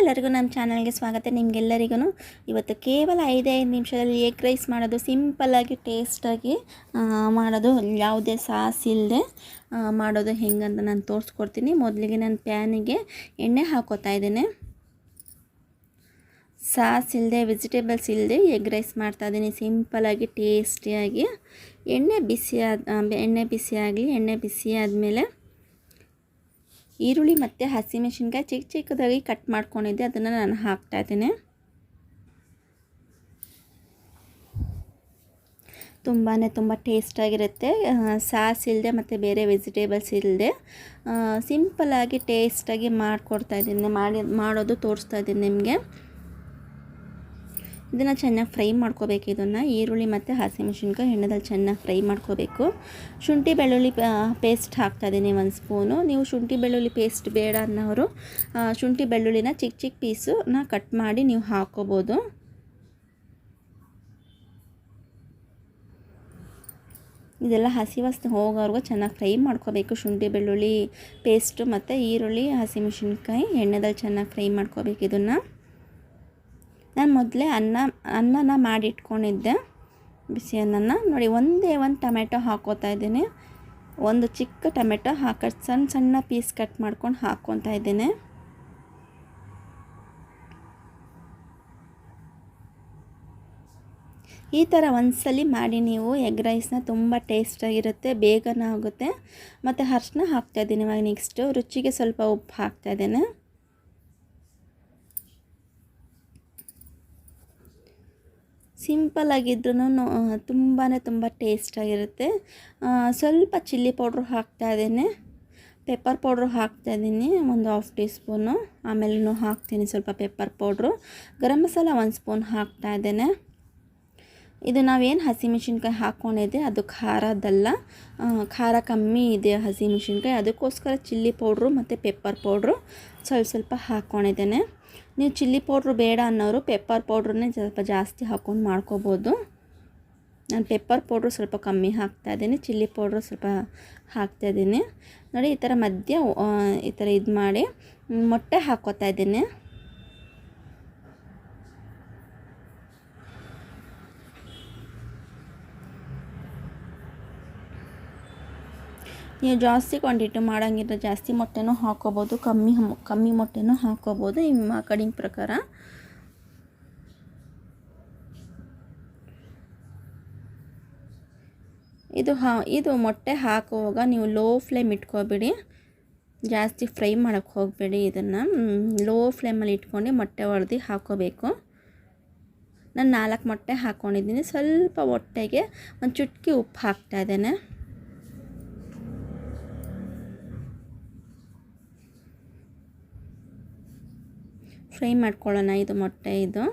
ಎಲ್ಲರಿಗೂ ನಮ್ಮ ಚಾನಲ್ಗೆ ಸ್ವಾಗತ. ನಿಮಗೆಲ್ಲರಿಗೂ ಇವತ್ತು ಕೇವಲ ಐದೈದು ನಿಮಿಷದಲ್ಲಿ ಎಗ್ ರೈಸ್ ಮಾಡೋದು ಸಿಂಪಲ್ಲಾಗಿ ಟೇಸ್ಟಾಗಿ ಮಾಡೋದು ಯಾವುದೇ ಸಾಸ್ ಇಲ್ಲದೆ ಮಾಡೋದು ಹೆಂಗಂತ ನಾನು ತೋರಿಸ್ಕೊಡ್ತೀನಿ. ಮೊದಲಿಗೆ ನಾನು ಪ್ಯಾನಿಗೆ ಎಣ್ಣೆ ಹಾಕೋತಾ ಇದ್ದೇನೆ. ಸಾಸ್ ಇಲ್ಲದೆ ವೆಜಿಟೇಬಲ್ಸ್ ಇಲ್ಲದೆ ಎಗ್ ರೈಸ್ ಮಾಡ್ತಾಯಿದ್ದೀನಿ ಸಿಂಪಲ್ಲಾಗಿ ಟೇಸ್ಟಿಯಾಗಿ ಎಣ್ಣೆ ಬಿಸಿ ಎಣ್ಣೆ ಬಿಸಿ ಎಣ್ಣೆ ಬಿಸಿ ಆದಮೇಲೆ ಈರುಳ್ಳಿ ಮತ್ತು ಹಸಿಮೆಣಸಿನ್ಕಾಯಿ ಚಿಕ್ಕ ಚಿಕ್ಕದಾಗಿ ಕಟ್ ಮಾಡ್ಕೊಂಡಿದ್ದೆ. ಅದನ್ನು ನಾನು ಹಾಕ್ತಾ ಹಾಕ್ತಾಯಿದ್ದೀನಿ ತುಂಬಾ ತುಂಬ ಟೇಸ್ಟಾಗಿರುತ್ತೆ ಸಾಸ್ ಇಲ್ಲದೆ ಮತ್ತು ಬೇರೆ ವೆಜಿಟೇಬಲ್ಸ್ ಇಲ್ಲದೆ ಸಿಂಪಲ್ಲಾಗಿ ಟೇಸ್ಟಾಗಿ ಮಾಡಿಕೊಡ್ತಾಯಿದ್ದೀನಿ ಮಾಡಿ, ಮಾಡೋದು ತೋರಿಸ್ತಾ ಇದ್ದೀನಿ ನಿಮಗೆ. ಇದನ್ನು ಚೆನ್ನಾಗಿ ಫ್ರೈ ಮಾಡ್ಕೋಬೇಕು. ಇದನ್ನು ಈರುಳ್ಳಿ ಮತ್ತು ಹಸಿಮೆಣಸಿನ್ಕಾಯಿ ಎಣ್ಣೆದಲ್ಲಿ ಚೆನ್ನಾಗಿ ಫ್ರೈ ಮಾಡ್ಕೋಬೇಕು. ಶುಂಠಿ ಬೆಳ್ಳುಳ್ಳಿ ಪೇಸ್ಟ್ ಹಾಕ್ತಾಯಿದ್ದೀನಿ ಒಂದು ಸ್ಪೂನು. ನೀವು ಶುಂಠಿ ಬೆಳ್ಳುಳ್ಳಿ ಪೇಸ್ಟ್ ಬೇಡ ಅನ್ನೋರು ಶುಂಠಿ ಬೆಳ್ಳುಳ್ಳಿನ ಚಿಕ್ಕ ಚಿಕ್ಕ ಪೀಸನ್ನ ಕಟ್ ಮಾಡಿ ನೀವು ಹಾಕ್ಕೋಬೋದು ಇದೆಲ್ಲ ಹಸಿ ವಾಸನೆ ಹೋಗೋವರೆಗೂ ಚೆನ್ನಾಗಿ ಫ್ರೈ ಮಾಡ್ಕೋಬೇಕು. ಶುಂಠಿ ಬೆಳ್ಳುಳ್ಳಿ ಪೇಸ್ಟು ಮತ್ತು ಈರುಳ್ಳಿ ಹಸಿಮೆಣಸಿನ್ಕಾಯಿ ಎಣ್ಣೆದಲ್ಲಿ ಚೆನ್ನಾಗಿ ಫ್ರೈ ಮಾಡ್ಕೋಬೇಕು ಇದನ್ನು. ನಾನು ಮೊದಲೇ ಅನ್ನ, ಅನ್ನನ ಮಾಡಿಟ್ಕೊಂಡಿದ್ದೆ. ಬಿಸಿ ಅನ್ನನ ನೋಡಿ, ಒಂದೇ ಒಂದು ಟೊಮೆಟೊ ಹಾಕೋತಾ ಇದ್ದೀನಿ. ಒಂದು ಚಿಕ್ಕ ಟೊಮೆಟೊ ಹಾಕಿ ಸಣ್ಣ ಸಣ್ಣ ಪೀಸ್ ಕಟ್ ಮಾಡ್ಕೊಂಡು ಹಾಕ್ಕೊತಾ ಇದ್ದೀನಿ. ಈ ಥರ ಒಂದ್ಸಲಿ ಮಾಡಿ ನೀವು ಎಗ್ ರೈಸ್ನ ತುಂಬ ಟೇಸ್ಟಾಗಿರುತ್ತೆ ಬೇಗನೆ ಆಗುತ್ತೆ. ಮತ್ತು ಅರ್ಶಿನ ಹಾಕ್ತಾಯಿದ್ದೀನಿ ಇವಾಗ ನೆಕ್ಸ್ಟು. ರುಚಿಗೆ ಸ್ವಲ್ಪ ಉಪ್ಪು ಹಾಕ್ತಾಯಿದ್ದೇನೆ ಸಿಂಪಲ್ಲಾಗಿದ್ರೂ ತುಂಬಾ ತುಂಬ ಟೇಸ್ಟಾಗಿರುತ್ತೆ ಸ್ವಲ್ಪ ಚಿಲ್ಲಿ ಪೌಡ್ರು ಇದ್ದೇನೆ. ಪೆಪ್ಪರ್ ಪೌಡ್ರು ಹಾಕ್ತಾಯಿದ್ದೀನಿ ಒಂದು ಹಾಫ್ ಟೀ ಸ್ಪೂನು ಆಮೇಲೆ ಹಾಕ್ತೀನಿ ಸ್ವಲ್ಪ ಪೆಪ್ಪರ್ ಪೌಡ್ರು. ಗರಂ ಮಸಾಲ ಒಂದು ಸ್ಪೂನ್ ಹಾಕ್ತಾಯಿದ್ದೇನೆ ಇದು ನಾವೇನು ಹಸಿಮೆಣ್ಸಿನ್ಕಾಯಿ ಹಾಕ್ಕೊಂಡಿದ್ದೆ ಅದು ಖಾರದಲ್ಲ. ಖಾರ ಕಮ್ಮಿ ಇದೆ ಹಸಿಮೆಣ್ಸಿನ್ಕಾಯಿ ಅದಕ್ಕೋಸ್ಕರ ಚಿಲ್ಲಿ ಪೌಡ್ರು ಮತ್ತು ಪೆಪ್ಪರ್ ಪೌಡ್ರು ಸ್ವಲ್ಪ ಸ್ವಲ್ಪ ಹಾಕ್ಕೊಂಡಿದ್ದೇನೆ ನೀವು ಚಿಲ್ಲಿ ಪೌಡ್ರು ಬೇಡ ಅನ್ನೋರು ಪೆಪ್ಪರ್ ಪೌಡ್ರನ್ನೇ ಸ್ವಲ್ಪ ಜಾಸ್ತಿ ಹಾಕ್ಕೊಂಡು ಮಾಡ್ಕೋಬೋದು. ನಾನು ಪೆಪ್ಪರ್ ಪೌಡ್ರು ಸ್ವಲ್ಪ ಕಮ್ಮಿ ಹಾಕ್ತಾ ಇದ್ದೀನಿ, ಚಿಲ್ಲಿ ಪೌಡ್ರು ಸ್ವಲ್ಪ ಹಾಕ್ತಾ ಇದ್ದೀನಿ. ನೋಡಿ, ಈ ಥರ ಮಧ್ಯ ಈ ಥರ ಇದು ಮಾಡಿ ಮೊಟ್ಟೆ ಹಾಕ್ಕೋತಾ ಇದ್ದೀನಿ. ನೀವು ಜಾಸ್ತಿ ಕ್ವಾಂಟಿಟಿ ಮಾಡೋಂಗಿದ್ರೆ ಜಾಸ್ತಿ ಮೊಟ್ಟೆನೂ ಹಾಕೋಬೋದು, ಕಮ್ಮಿ ಕಮ್ಮಿ ಮೊಟ್ಟೆನೂ ಹಾಕೋಬೋದು. ನಿಮ್ಮ ಕಡಿಮೆ ಪ್ರಕಾರ. ಇದು ಹಾ, ಇದು ಮೊಟ್ಟೆ ಹಾಕುವಾಗ ನೀವು ಲೋ ಫ್ಲೇಮ್ ಇಟ್ಕೋಬೇಡಿ. ಜಾಸ್ತಿ ಫ್ರೈ ಮಾಡೋಕ್ಕೆ ಹೋಗಬೇಡಿ ಇದನ್ನು. ಲೋ ಫ್ಲೇಮಲ್ಲಿ ಇಟ್ಕೊಂಡು ಮೊಟ್ಟೆ ಹೊಡೆದು ಹಾಕೋಬೇಕು. ನಾನು ನಾಲ್ಕು ಮೊಟ್ಟೆ ಹಾಕ್ಕೊಂಡಿದ್ದೀನಿ ಸ್ವಲ್ಪ ಮೊಟ್ಟೆಗೆ ಒಂದು ಚುಟ್ಕಿ ಉಪ್ಪು ಹಾಕ್ತಾಯಿದ್ದೇನೆ ಫ್ರೈ ಮಾಡ್ಕೊಳ್ಳೋಣ ಇದು ಮೊಟ್ಟೆ ಇದು.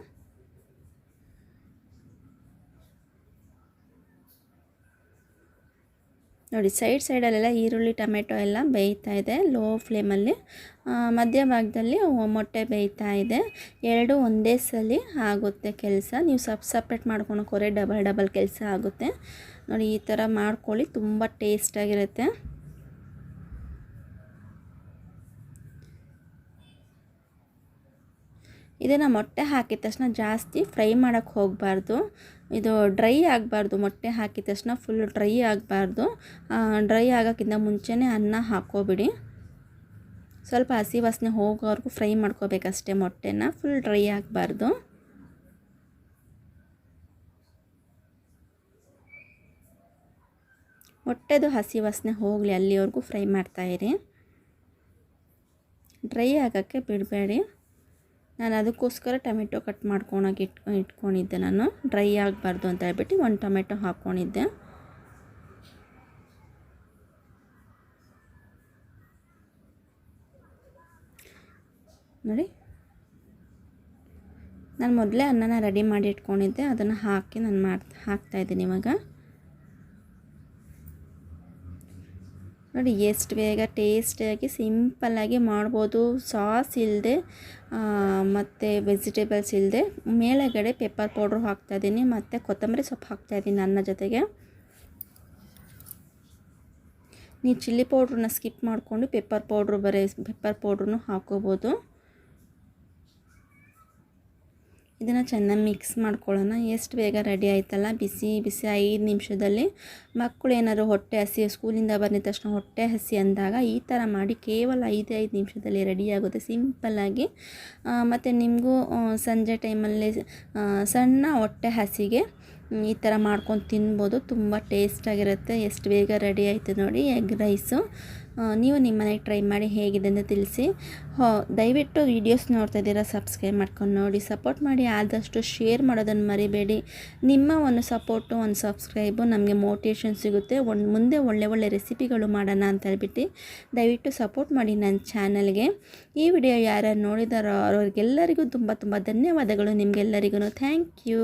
ನೋಡಿ, ಸೈಡ್ ಸೈಡಲ್ಲೆಲ್ಲ ಈರುಳ್ಳಿ, ಟೊಮೆಟೊ ಎಲ್ಲ ಬೇಯ್ತಾ ಇದೆ, ಲೋ ಫ್ಲೇಮಲ್ಲಿ. ಮಧ್ಯ ಭಾಗದಲ್ಲಿ ಮೊಟ್ಟೆ ಬೇಯ್ತಾ ಇದೆ. ಎರಡು ಒಂದೇ ಸಲ ಆಗುತ್ತೆ ಕೆಲಸ. ನೀವು ಸಪ್, ಸಪ್ರೇಟ್ ಮಾಡ್ಕೊಳಕೋರೆ ಡಬಲ್ ಡಬಲ್ ಕೆಲಸ ಆಗುತ್ತೆ. ನೋಡಿ, ಈ ಥರ ಮಾಡ್ಕೊಳ್ಳಿ, ತುಂಬ ಟೇಸ್ಟಾಗಿರುತ್ತೆ. ಇದನ್ನು ಮೊಟ್ಟೆ ಹಾಕಿದ ತಕ್ಷಣ ಜಾಸ್ತಿ ಫ್ರೈ ಮಾಡೋಕ್ಕೆ ಹೋಗಬಾರ್ದು. ಇದು ಡ್ರೈ ಆಗಬಾರ್ದು, ಮೊಟ್ಟೆ ಹಾಕಿದ ತಕ್ಷಣ ಫುಲ್ ಡ್ರೈ ಆಗಬಾರ್ದು. ಡ್ರೈ ಆಗೋಕ್ಕಿಂತ ಮುಂಚೆನೇ ಅನ್ನ ಹಾಕೋಬಿಡಿ ಸ್ವಲ್ಪ ಹಸಿ ವಾಸನೆ ಹೋಗೋವರೆಗೂ ಫ್ರೈ ಮಾಡ್ಕೋಬೇಕಷ್ಟೇ ಮೊಟ್ಟೆನ ಫುಲ್ ಡ್ರೈ ಆಗಬಾರ್ದು. ಮೊಟ್ಟೆದು ಹಸಿ ವಾಸನೆ ಹೋಗಲಿ, ಅಲ್ಲಿವರೆಗೂ ಫ್ರೈ ಮಾಡ್ತಾಯಿರಿ ಡ್ರೈ ಆಗೋಕ್ಕೆ ಬಿಡಬೇಡಿ. ನಾನು ಅದಕ್ಕೋಸ್ಕರ ಟೊಮೆಟೊ ಕಟ್ ಮಾಡ್ಕೊಳಕ್ಕೆ ಇಟ್ಕೊ ಇಟ್ಕೊಂಡಿದ್ದೆ ನಾನು. ಡ್ರೈ ಆಗಬಾರ್ದು ಅಂತ ಹೇಳ್ಬಿಟ್ಟು ಒಂದು ಟೊಮೆಟೊ ಹಾಕ್ಕೊಂಡಿದ್ದೆ. ನೋಡಿ. ನಾನು ಮೊದಲೇ ಅನ್ನನ ರೆಡಿ ಮಾಡಿ ಇಟ್ಕೊಂಡಿದ್ದೆ. ಅದನ್ನು ಹಾಕಿ ನಾನು ಮಾಡ್ತಾ ಹಾಕ್ತಾಯಿದ್ದೀನಿ ಇವಾಗ. ನೋಡಿ ಎಷ್ಟು ಬೇಗ ಟೇಸ್ಟಿಯಾಗಿ ಸಿಂಪಲ್ಲಾಗಿ ಮಾಡ್ಬೋದು ಸಾಸ್ ಇಲ್ಲದೆ ಮತ್ತು ವೆಜಿಟೇಬಲ್ಸ್ ಇಲ್ಲದೆ. ಮೇಲೆಗಡೆ ಪೆಪ್ಪರ್ ಪೌಡ್ರು ಹಾಕ್ತಾಯಿದ್ದೀನಿ ಮತ್ತು ಕೊತ್ತಂಬರಿ ಸೊಪ್ಪು ಹಾಕ್ತಾಯಿದ್ದೀನಿ ಅನ್ನ ಜೊತೆಗೆ. ನೀವು ಚಿಲ್ಲಿ ಪೌಡ್ರನ್ನ ಸ್ಕಿಪ್ ಮಾಡಿಕೊಂಡು ಪೆಪ್ಪರ್ ಪೌಡ್ರು ಬರೀ, ಪೆಪ್ಪರ್ ಪೌಡ್ರೂ ಹಾಕೋಬೋದು. ಇದನ್ನು ಚೆನ್ನಾಗಿ ಮಿಕ್ಸ್ ಮಾಡ್ಕೊಳ್ಳೋಣ. ಎಷ್ಟು ಬೇಗ ರೆಡಿ ಆಯ್ತಲ್ಲ? ಬಿಸಿ ಬಿಸಿ ಐದು ನಿಮಿಷದಲ್ಲಿ. ಮಕ್ಕಳು ಏನಾದ್ರು ಹೊಟ್ಟೆ ಹಸಿ ಸ್ಕೂಲಿಂದ ಬಂದಿದ ತಕ್ಷಣ ಹೊಟ್ಟೆ ಹಸಿ ಅಂದಾಗ ಈ ಥರ ಮಾಡಿ ಕೇವಲ ಐದು ಐದು ನಿಮಿಷದಲ್ಲಿ ರೆಡಿಯಾಗುತ್ತೆ ಸಿಂಪಲ್ಲಾಗಿ ಮತ್ತು ನಿಮಗೂ ಸಂಜೆ ಟೈಮಲ್ಲಿ ಸಣ್ಣ ಹೊಟ್ಟೆ ಹಸಿಗೆ ಈ ಥರ ಮಾಡ್ಕೊಂಡು ತಿನ್ಬೋದು. ತುಂಬ ಟೇಸ್ಟಾಗಿರುತ್ತೆ ಎಷ್ಟು ಬೇಗ ರೆಡಿ ಆಯಿತು ನೋಡಿ ಎಗ್ ರೈಸು ನೀವು ನಿಮ್ಮ ಮನೆಗೆ ಟ್ರೈ ಮಾಡಿ ಹೇಗಿದೆ ಅಂತ ತಿಳಿಸಿ. ಹೋ, ದಯವಿಟ್ಟು ವೀಡಿಯೋಸ್ ನೋಡ್ತಾ ಇದ್ದೀರಾ ಸಬ್ಸ್ಕ್ರೈಬ್ ಮಾಡ್ಕೊಂಡು ನೋಡಿ ಸಪೋರ್ಟ್ ಮಾಡಿ, ಆದಷ್ಟು ಶೇರ್ ಮಾಡೋದನ್ನು ಮರಿಬೇಡಿ. ನಿಮ್ಮ ಒಂದು ಸಪೋರ್ಟು ಒಂದು ಸಬ್ಸ್ಕ್ರೈಬು ನಮಗೆ ಮೋಟಿವೇಶನ್ ಸಿಗುತ್ತೆ. ಒಂದು ಮುಂದೆ ಒಳ್ಳೆ ಒಳ್ಳೆ ರೆಸಿಪಿಗಳು ಮಾಡೋಣ ಅಂತ ಹೇಳ್ಬಿಟ್ಟು ದಯವಿಟ್ಟು ಸಪೋರ್ಟ್ ಮಾಡಿ ನನ್ನ ಚಾನಲ್ಗೆ ಈ ವಿಡಿಯೋ ಯಾರ್ಯಾರು ನೋಡಿದಾರೋ ಅವ್ರಿಗೆಲ್ಲರಿಗೂ ತುಂಬ ತುಂಬ ಧನ್ಯವಾದಗಳು ನಿಮಗೆಲ್ಲರಿಗೂ ಥ್ಯಾಂಕ್ ಯು